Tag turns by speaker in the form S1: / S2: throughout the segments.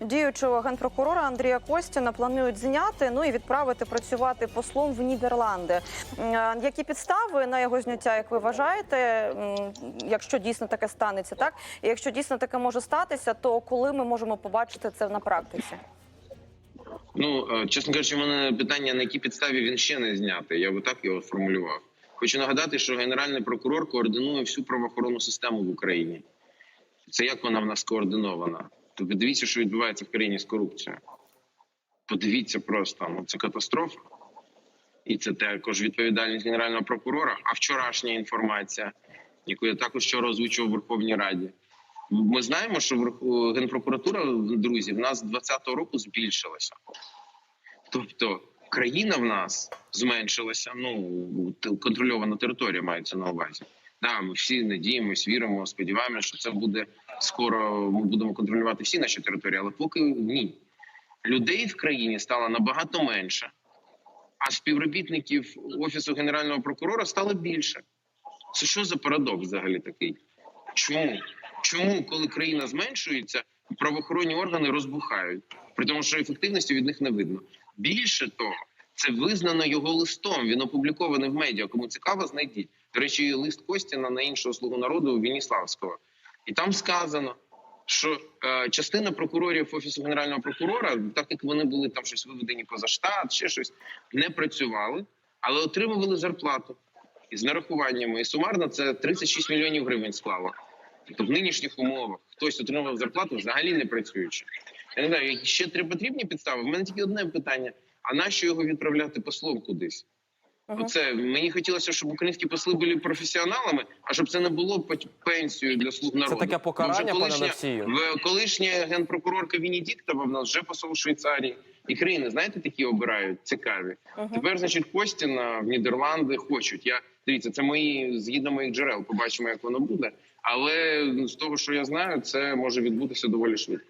S1: Діючого генпрокурора Андрія Костіна планують зняти, ну і відправити працювати послом в Нідерланди. Які підстави на його зняття, як ви вважаєте, якщо дійсно таке станеться, так і якщо дійсно таке може статися, то коли ми можемо побачити це на практиці?
S2: Ну, е, чесно кажучи, в мене питання, на якій підставі він ще не знятий. Я би так його сформулював. Хочу нагадати, що генеральний прокурор координує всю правоохоронну систему в Україні. Це як вона в нас координована? То подивіться, що відбувається в країні з корупцією. Подивіться просто, ну це катастрофа. І це також відповідальність генерального прокурора. А вчорашня інформація, яку я також вчора озвучував в Верховній Раді. Ми знаємо, що Генпрокуратура, друзі, в нас з 2020 року збільшилася. Тобто країна в нас зменшилася. Ну контрольована територія мається на увазі. Да, ми всі надіємось, віримо, сподіваємося, що це буде скоро. Ми будемо контролювати всі наші території, але поки ні. Людей в країні стало набагато менше, а співробітників офісу генерального прокурора стало більше. Це що за парадокс взагалі такий? Чому? Чому, коли країна зменшується, правоохоронні органи розбухають, при тому, що ефективності від них не видно. Більше того, це визнано його листом. Він опублікований в медіа. Кому цікаво, знайдіть. До речі, лист Костіна на іншого слугу народу Вініславського. І там сказано, що е, частина прокурорів офісу генерального прокурора, так як вони були там щось виведені поза штат, ще щось, не працювали, але отримували зарплату із нарахуваннями. І сумарно це 36 мільйонів гривень склало. Тобто в нинішніх умовах хтось отримав зарплату взагалі не працюючи. Я не знаю, ще три потрібні підстави. В мене тільки одне питання: а нащо його відправляти послом кудись?
S1: Мгм.
S2: Оце мені хотілося, щоб українські посли були професіоналами, а щоб це не було пе- пенсією для слуг народу.
S3: таке покарання,
S2: вже
S3: пане
S2: колишня-
S3: Олексію?
S2: в- Колишня генпрокурорка Венедіктова в нас вже посол Швейцарії. І країни, знаєте, такі обирають цікаві.
S1: Мгм.
S2: Тепер, значить, Костіна в Нідерланди хочуть. Я дивіться, це мої згідно моїх джерел. Побачимо, як воно буде. Але з того, що я знаю, це може відбутися доволі швидко.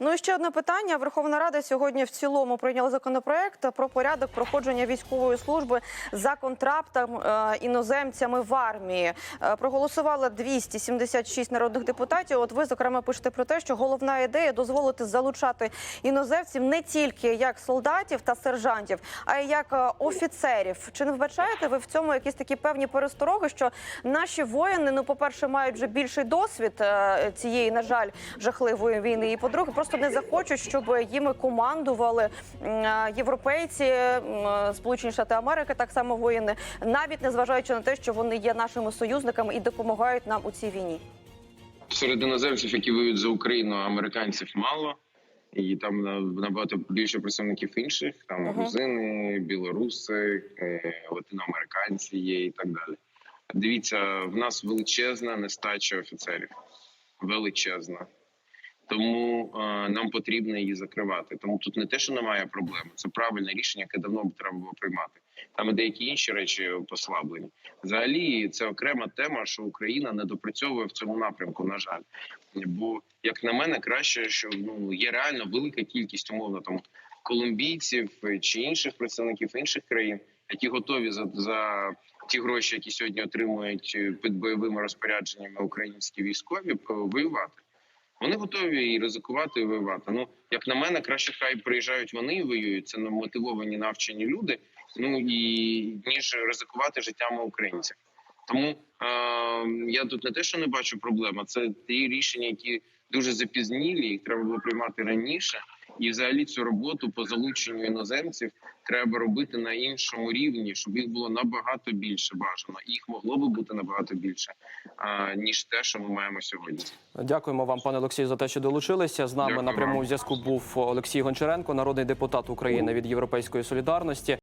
S1: Ну і ще одне питання. Верховна Рада сьогодні в цілому прийняла законопроект про порядок проходження військової служби за контрактом е, іноземцями в армії. Е, проголосувало 276 народних депутатів. От ви зокрема пишете про те, що головна ідея дозволити залучати іноземців не тільки як солдатів та сержантів, а й як е, офіцерів. Чи не вбачаєте ви в цьому якісь такі певні перестороги, що наші воїни, ну, по перше, мають вже більший досвід е, цієї, на жаль, жахливої війни, і по-друге, просто не захочуть, щоб їми командували е, європейці, е, Сполучені Штати Америки, так само воїни, навіть незважаючи на те, що вони є нашими союзниками і допомагають нам у цій війні.
S2: Серед іноземців, які воюють за Україну, американців мало. І там на- набагато більше представників інших, там грузини, білоруси, е, латиноамериканці є і так далі. Дивіться, в нас величезна нестача офіцерів. Величезна. Тому е, нам потрібно її закривати. Тому тут не те, що немає проблеми, це правильне рішення, яке давно б треба було приймати. Там і деякі інші речі послаблені. Взагалі, це окрема тема, що Україна не допрацьовує в цьому напрямку. На жаль, бо як на мене, краще, що ну є реально велика кількість умовно там колумбійців чи інших представників інших країн, які готові за, за ті гроші, які сьогодні отримують під бойовими розпорядженнями українські військові, воювати. Вони готові і ризикувати і воювати. Ну як на мене, краще хай приїжджають вони і воюють. Це мотивовані навчені люди. Ну і ніж ризикувати життями українців. Тому е, я тут не те, що не бачу проблем, а це ті рішення, які дуже запізнілі, їх треба було приймати раніше. І взагалі цю роботу по залученню іноземців треба робити на іншому рівні, щоб їх було набагато більше бажано. І їх могло би бути набагато більше, ніж те, що ми маємо сьогодні.
S3: Дякуємо вам, пане Олексію, за те, що долучилися. З нами
S2: Дякую
S3: на прямому зв'язку був Олексій Гончаренко, народний депутат України від Європейської солідарності.